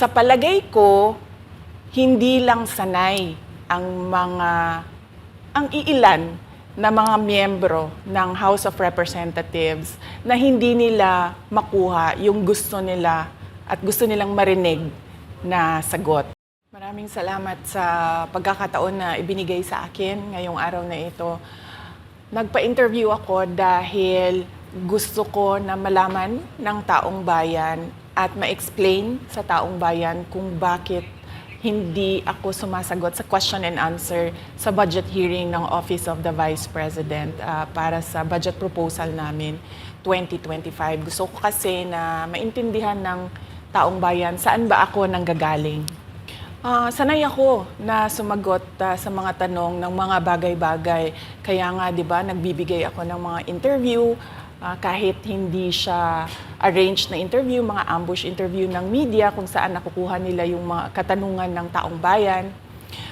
Sa palagay ko, hindi lang sanay ang mga ang iilan na mga miyembro ng House of Representatives na hindi nila makuha yung gusto nila at gusto nilang marinig na sagot. Maraming salamat sa pagkakataon na ibinigay sa akin ngayong araw na ito. Nagpa-interview ako dahil gusto ko na malaman ng taong bayan at ma-explain sa taong bayan kung bakit hindi ako sumasagot sa question and answer sa budget hearing ng Office of the Vice President ah, para sa budget proposal namin 2025. Gusto ko kasi na maintindihan ng taong bayan saan ba ako nanggagaling. Ah, sanay ako na sumagot ah, sa mga tanong ng mga bagay-bagay. Kaya nga, 'di ba, nagbibigay ako ng mga interview ah, kahit hindi siya arranged na interview, mga ambush interview ng media kung saan nakukuha nila yung mga katanungan ng taong bayan.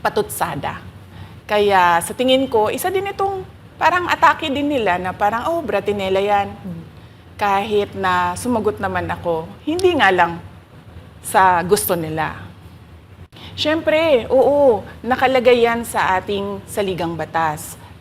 patutsada. Kaya sa tingin ko, isa din itong parang atake din nila na parang, oh, bratinela yan. Kahit na sumagot naman ako, hindi nga lang sa gusto nila. Siyempre, oo, nakalagay yan sa ating saligang batas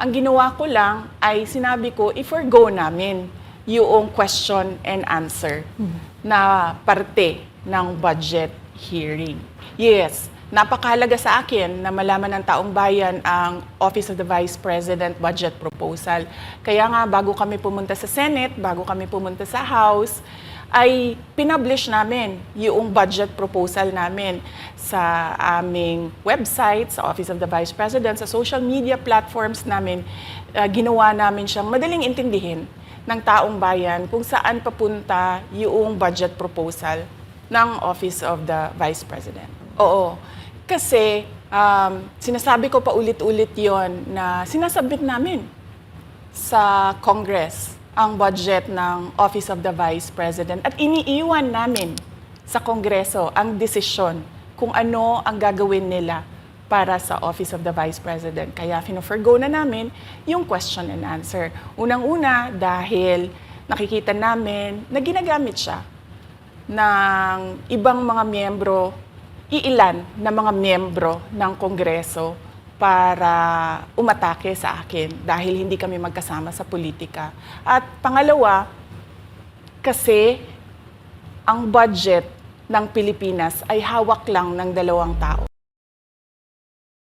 Ang ginawa ko lang ay sinabi ko, i-forgo namin yung question and answer na parte ng budget hearing. Yes, napakahalaga sa akin na malaman ng taong bayan ang Office of the Vice President budget proposal. Kaya nga, bago kami pumunta sa Senate, bago kami pumunta sa House, ay pinublish namin yung budget proposal namin sa aming website, sa Office of the Vice President, sa social media platforms namin. Uh, ginawa namin siyang madaling intindihin ng taong bayan kung saan papunta yung budget proposal ng Office of the Vice President. Oo. Kasi um, sinasabi ko pa ulit-ulit yon na sinasabit namin sa Congress ang budget ng Office of the Vice President at iniiwan namin sa Kongreso ang desisyon kung ano ang gagawin nila para sa Office of the Vice President. Kaya fino-forgo na namin yung question and answer. Unang-una dahil nakikita namin na ginagamit siya ng ibang mga miyembro, iilan na mga miyembro ng Kongreso para umatake sa akin dahil hindi kami magkasama sa politika. At pangalawa, kasi ang budget ng Pilipinas ay hawak lang ng dalawang tao.